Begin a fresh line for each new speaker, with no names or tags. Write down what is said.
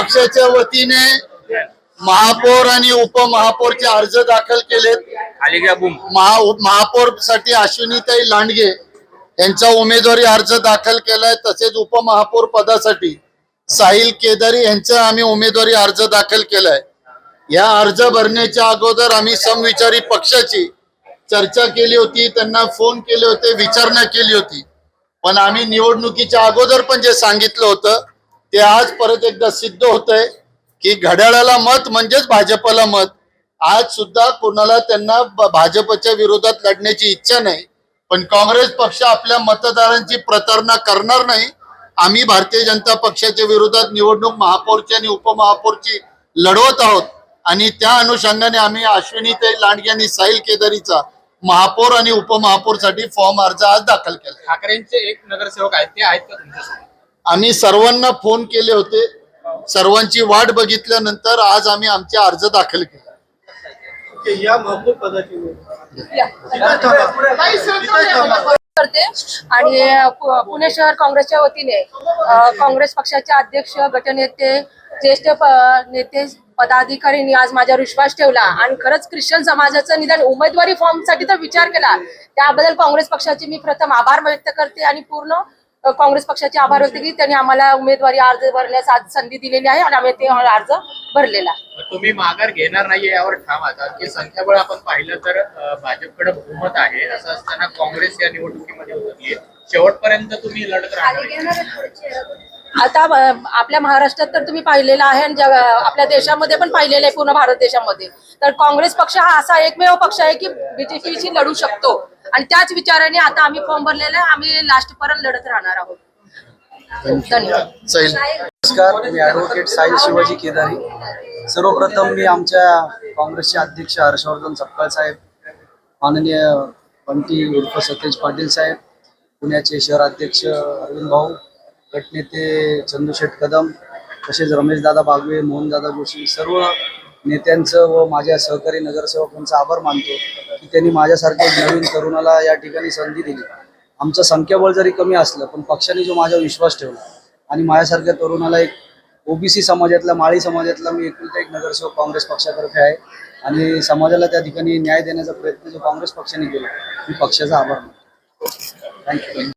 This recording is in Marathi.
पक्षाच्या वतीने महापौर आणि उपमहापौरचे अर्ज दाखल केलेत. महा महापौरसाठी अश्विनीताई लांडगे यांचा उमेदवारी अर्ज दाखल केलाय तसेच उपमहापौर पदासाठी साहिल केदारी यांचा आम्ही उमेदवारी अर्ज दाखल केलाय. या अर्ज भरण्याच्या अगोदर आम्ही समविचारी पक्षाची चर्चा केली होती त्यांना फोन केले होते विचारणा केली होती. पण आम्ही निवडणुकीच्या अगोदर पण जे सांगितलं होतं ते आज परत एकदा सिद्ध होत आहे की घड्याळाला मत म्हणजेच भाजपला मत. आज सुद्धा कोणाला त्यांना भाजपच्या विरोधात लढण्याची इच्छा नाही. पण काँग्रेस पक्ष आपल्या मतदारांची प्रतारणा करणार नाही. आम्ही भारतीय जनता पक्षाच्या विरोधात निवडणूक महापौरची आणि उपमहापौरची लढवत आहोत. आणि त्या अनुषंगाने आम्ही अश्विनीताई लांडगे आणि साहिल केदारीचा महापौर आणि उपमहापौरसाठी फॉर्म अर्ज आज दाखल केला
ठाकरेंचे एक नगरसेवक आहेत ते आहेत का तुमच्यासोबत?
आम्ही सर्वांना फोन केले होते. सर्वांची वाट बघितल्यानंतर आज आम्ही आमचे अर्ज दाखल केले.
करते. आणि पुणे शहर काँग्रेसच्या वतीने काँग्रेस पक्षाचे अध्यक्ष गटनेते ज्येष्ठ नेते पदाधिकाऱ्यांनी आज माझ्यावर विश्वास ठेवला. आणि खरंच ख्रिश्चन समाजाचं निदान उमेदवारी फॉर्मसाठी तर विचार केला. त्याबद्दल काँग्रेस पक्षाचे मी प्रथम आभार व्यक्त करते आणि पूर्ण काँग्रेस पक्षाचे आभार व्यक्त की त्यांनी आम्हाला उमेदवारी अर्ज भरण्यास आज संधी दिलेली आहे आणि आम्ही ते अर्ज भरलेला
तुम्ही माघार घेणार नाहीये यावर ठाम आहात. की संख्याबळ आपण पाहिलं तर भाजपकडे बहुमत आहे. असं असताना काँग्रेस या निवडणुकीमध्ये उतरली शेवटपर्यंत तुम्ही लढत राहणार.
आता आपल्या महाराष्ट्रात तर तुम्ही पाहिलेलं आहे आणि आपल्या देशामध्ये पण पाहिलेलं आहे पूर्ण भारत देशामध्ये. तर काँग्रेस पक्ष हा असा एकमेव पक्ष आहे की बीजेपीशी लढू शकतो. आणि त्याच विचाराने आता आम्ही फॉर्म भरलेला आहे. आम्ही लास्ट पर्यंत लढत राहणार आहोत.
नमस्कार. मी ॲडव्होकेट साहिल शिवाजी केदारी. सर्वप्रथम मी आमच्या काँग्रेसचे अध्यक्ष हर्षवर्धन सपकाळ साहेब माननीय बंटी उर्फ सतेज पाटील साहेब पुण्याचे शहराध्यक्ष अरविंद भाऊ गटनेते चंदूशेठ कदम तसेच रमेशदादा बागवे मोहनदादा जोशी सर्व नेत्यांचं व माझ्या सहकारी नगरसेवकांचा आभार मानतो की त्यांनी माझ्यासारख्या नवीन तरुणाला या ठिकाणी संधी दिली. आमचं संख्याबळ जरी कमी असलं पण पक्षाने जो माझ्यावर विश्वास ठेवला आणि माझ्यासारख्या तरुणाला एक ओबीसी समाजातला माळी समाजातला मी एकुलता एक नगरसेवक काँग्रेस पक्षातर्फे आहे आणि समाजाला त्या ठिकाणी न्याय देण्याचा प्रयत्न जो काँग्रेस पक्षाने केला मी पक्षाचा आभार मानतो. थँक्यू